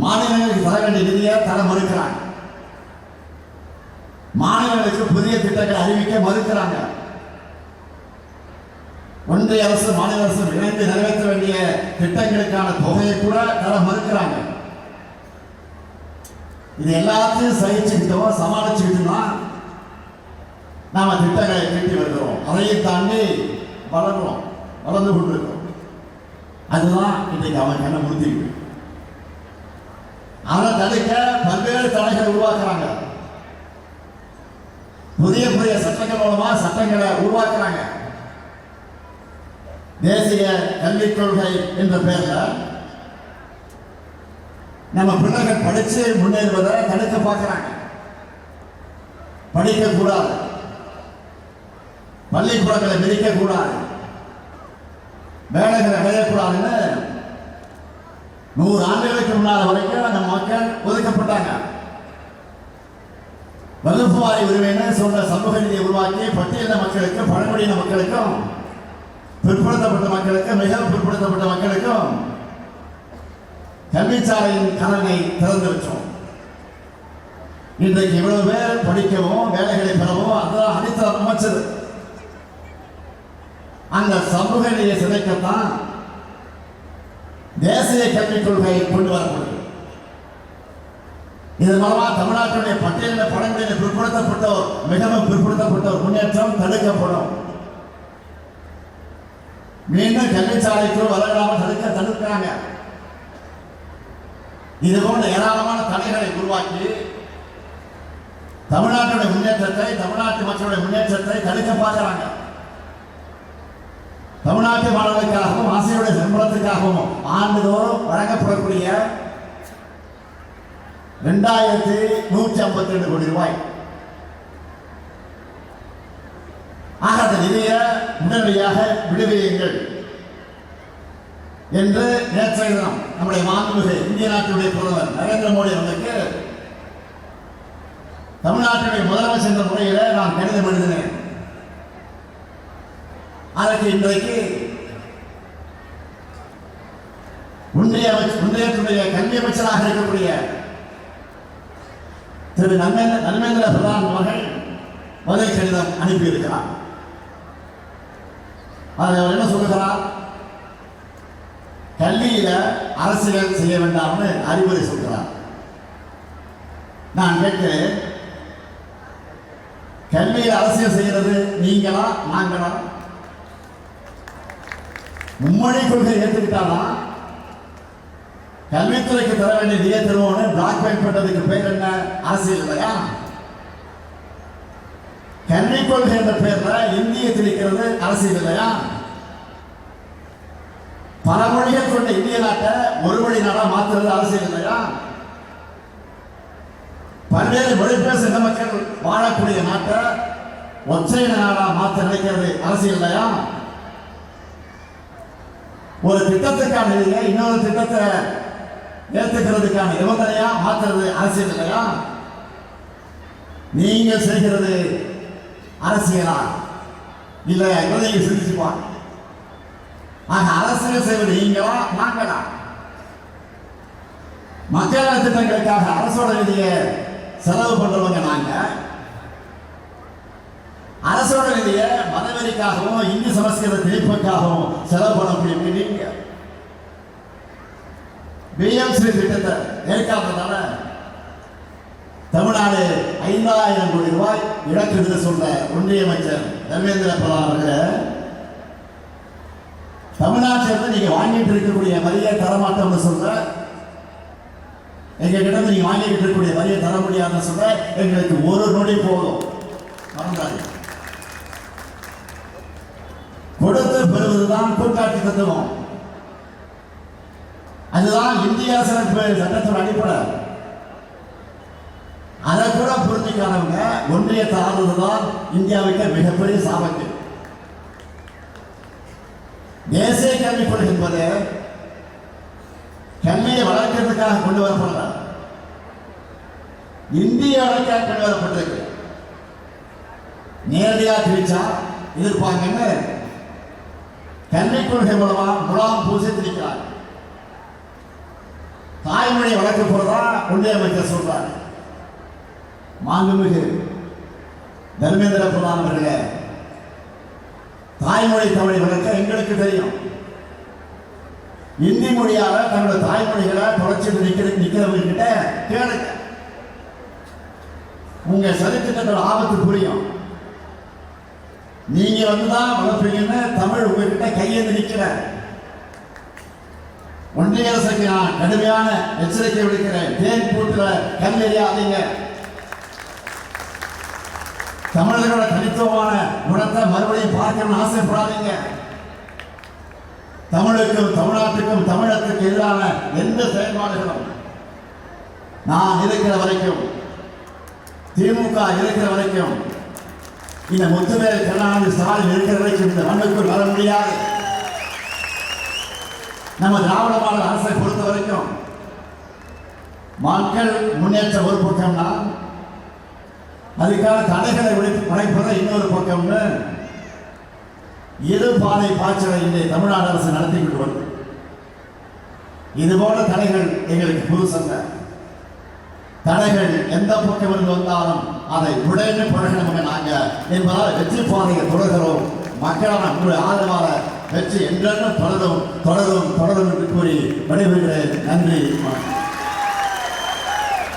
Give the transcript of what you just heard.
மாநிலங்களுக்கு தர வேண்டிய நிதியை தர மறுக்கிறாங்க. மாநிலங்களுக்கு புதிய திட்டங்களை அறிவிக்க மறுக்கிறாங்க. ஒன்றிய அரசு மாநில அரசு இணைந்து நிறைவேற்ற வேண்டிய திட்டங்களுக்கான தொகையை கூட தர மறுக்கிறாங்க. இது எல்லாத்தையும் சகிச்சுக்கிட்டோம் சமாளிச்சுக்கிட்டு தான் நாம திட்டங்களை கட்டி வருகிறோம். அதையும் தாண்டி வளர்றோம் வளர்ந்து கொண்டிருக்கிறோம். அதுதான் இன்றைக்கு அவன் கண்ணை முடித்திருக்கு அதை தடுக்க பல்வேறு தடைகளை உருவாக்குறாங்க. புதிய புதிய சட்டங்கள் மூலமா சட்டங்களை உருவாக்குறாங்க. தேசிய கல்விக் கொள்கை என்ற பெயர்ல நம்ம பிள்ளைகள் படிச்சு முன்னேறுவதை தடுக்க பார்க்கறாங்க. படிக்க கூடாது பள்ளிக்கூடங்களை மிதிக்க கூடாது வேலைகளை அடையக்கூடாதுன்னு நூறு ஆண்டுகளுக்கு முன்னால் வரைக்கும் ஒதுக்கப்பட்டாங்க. வகுப்பு வாரி உரிமைன்னு சொல்ற சமூக நீதியை உருவாக்கி பட்டியல மக்களுக்கும் பழங்குடியின மக்களுக்கும் பிற்படுத்தப்பட்ட மக்களுக்கும் மிகவும் பிற்படுத்தப்பட்ட மக்களுக்கும் கல்விச்சாலையின் கலனை திறந்து வச்சோம். இன்றைக்கு இவ்வளவு பேர் படிக்கவும் வேலைகளை பெறவும் அதான் அடித்தளம் அமைச்சது. அந்த சமூக நிலையை சிதைக்கத்தான் தேசிய கல்விக் கொள்கையை கொண்டு வரப்படும் இதன் மூலமா தமிழ்நாட்டுடைய பட்டியலில் பழங்குடியின பிற்படுத்தப்பட்டோர் மிகவும் பிற்படுத்தப்பட்டோர் முன்னேற்றம் தடுக்கப்படும். மீண்டும் கல்விச்சாலைக்கு வரவிடாமல் தடுக்க தடுக்கிறாங்க. இது போன்ற ஏராளமான தடைகளை உருவாக்கி தமிழ்நாட்டுடைய முன்னேற்றத்தை தமிழ்நாட்டு மக்களுடைய முன்னேற்றத்தை தடுக்க பார்க்கிறாங்க. தமிழ்நாட்டு மாணவர்களுக்காகவும் ஆசிரியருடைய சம்பளத்துக்காகவும் ஆண்டுதோறும் வழங்கப்படக்கூடிய ரெண்டாயிரத்தி நூற்றி ஐம்பத்தி ரெண்டு கோடி ரூபாய். ஆக அந்த நிதியை உடனடியாக விடுவியுங்கள் என்று நேற்றைய தினம் நம்முடைய மாண்புமிகு இந்திய நாட்டுடைய பிரதமர் நரேந்திர மோடி அவர்களுக்கு தமிழ்நாட்டுடைய முதலமைச்சர் என்ற முறையில் நான் கடிதம் எழுதினேன். அதற்கு இன்றைக்கு ஒன்றிய அமைச்சர் ஒன்றியத்துடைய கல்வி அமைச்சராக இருக்கக்கூடிய திரு நன்மேந்திர நன்மேந்திர பிரதான் அவர்கள் பதில் கடிதம் அனுப்பியிருக்கிறார். அதில் அவர் என்ன சொல்லுகிறார்? கல்வியில அரசியல் செய்ய வேண்டாம்னு அறிவுரை சொல்கிறார் நான் கேட்கிறேன் கல்வியில் அரசியல் செய்கிறது நீங்களா நாங்களா? மும்மொழி கொள்கை ஏற்றுக்கிட்டாதான் கல்வித்துறைக்கு தர வேண்டிய நிதியை தருவோம்னு பிளாக் பெயிண்ட் பண்றதுக்கு பேர் என்ன? அரசியல் இல்லையா? கல்விக் கொள்கை என்ற பேர்ல இந்திய திணிக்கிறது அரசியல் இல்லையா? பல மொழிகள் கொண்ட இந்திய நாட்டை ஒரு மொழி நாடா மாத்துறது அரசியல் இல்லையா? பல்வேறு மொழி பேசுகிற மக்கள் வாழக்கூடிய நாட்டை ஒற்றை நாடா மாற்ற நினைக்கிறது அரசியல் இல்லையா? ஒரு திட்டத்துக்கான இன்னொரு திட்டத்தை ஏத்துக்கிறதுக்கான நிபந்தனையா மாத்துறது அரசியல் இல்லையா? நீங்க செய்கிறது அரசியலா? இல்ல இதை சிந்திச்சு பாருங்க. ஆக அரசியல் செய்வது நீங்களா நாங்களா? மக்கள் நல திட்டங்களுக்காக அரசோட நிதியை செலவு பண்றவங்க நாங்க. அரசோட நிதியை மதவெறிக்காகவும் இந்தி சமஸ்கிருத திணிப்புக்காகவும் செலவு பண்ணக்கூடிய நீங்க. பிஎம்சி திட்டத்தை ஏற்காததால தமிழ்நாடு ஐந்தாயிரம் கோடி ரூபாய் இழக்குதுன்னு சொல்ற ஒன்றிய அமைச்சர் தர்மேந்திர பிரதான் அவர்களே தமிழ்நாட்டிலிருந்து நீங்க வாங்கிட்டு இருக்கக்கூடிய வரியை தரமாட்டோம்னு சொல்ற எங்க கிட்ட நீங்க வாங்கிட்டு இருக்கக்கூடிய வரியை தர முடியாதுன்னு சொல்ற எங்களுக்கு ஒரு நொடி போதும். மறந்தாரு கொடுத்து பெறுவதுதான் கூட்டாட்சி தத்துவம். அதுதான் இந்திய சட்டத்தோட அடிப்படை. அதை கூட புரிஞ்சுக்காதவங்க ஒன்றியத்தை தான் இந்தியாவுக்கு மிகப்பெரிய சாபத்து தேசிய கல்விக் கொள்கை என்பது கல்வியை வளர்க்கிறதுக்காக கொண்டு வரப்படல இந்திய வளர்க்காக கொண்டு வரப்பட்டிருக்கு. நேரடியா திரிச்சா எதிர்பார்க்கன்னு கல்விக் கொள்கை மூலமா முலாம் பூசி திரிக்கிறார் தாய்மொழி வளர்க்க போறதா ஒன்றிய அமைச்சர் சொல்றாரு. மாண்புமிகு தர்மேந்திர பிரதான் அவர்களே தாய்மொழி தமிழை வளர்க்க எங்களுக்கு தெரியும். இந்தி மொழியால தன்னோட தாய்மொழிகளை தொடர்ச்சி நிற்கிற நிற்கிறவங்க கிட்ட கேளுங்க. உங்க சரித்திரத்தோட ஆபத்து புரியும். நீங்க வந்துதான் வளர்ப்பீங்கன்னு தமிழ் உங்ககிட்ட கையெழுந்து நிக்கிற ஒன்றிய அரசுக்கு நான் கடுமையான எச்சரிக்கை விடுக்கிறேன். தேன் கூட்டுல கல் எறியாதீங்க தமிழர்களோட தனித்துவமான குணத்தை மறுபடியும் பார்க்கணும்னு ஆசைப்படாதீங்க. தமிழுக்கும் தமிழ்நாட்டுக்கும் தமிழத்துக்கு எதிரான எந்த செயல்பாடுகளும் நான் இருக்கிற வரைக்கும் திமுக இருக்கிற வரைக்கும் இந்த முத்துவேல் கருணாநிதி ஸ்டாலின் இருக்கிற வரைக்கும் இந்த மண்ணுக்குள் வர முடியாது. நம்ம திராவிட மாடல் அரசை பொறுத்த வரைக்கும் மக்கள் முன்னேற்ற ஒரு பக்கம்னா அதுக்கான தடைகளை உடைத்து இன்னொரு பக்கம்னு இரு பாதை பாய்ச்சலை இன்றைய தமிழ்நாடு அரசு நடத்திக்கிட்டு வருது. இது போல தடைகள் எங்களுக்கு புதுசல்ல. தடைகள் எந்த பக்கம் இருந்து வந்தாலும் அதை உடனே பழகினவங்க நாங்கள் என்பதால் வெற்றி பாதையை தொடர்கிறோம். மக்களான உங்கள் ஆதரவாளர் வெற்றி என்றாலும் தொடரும் தொடரும் தொடரும் என்று கூறி விடைபெறுகிறேன் நன்றி.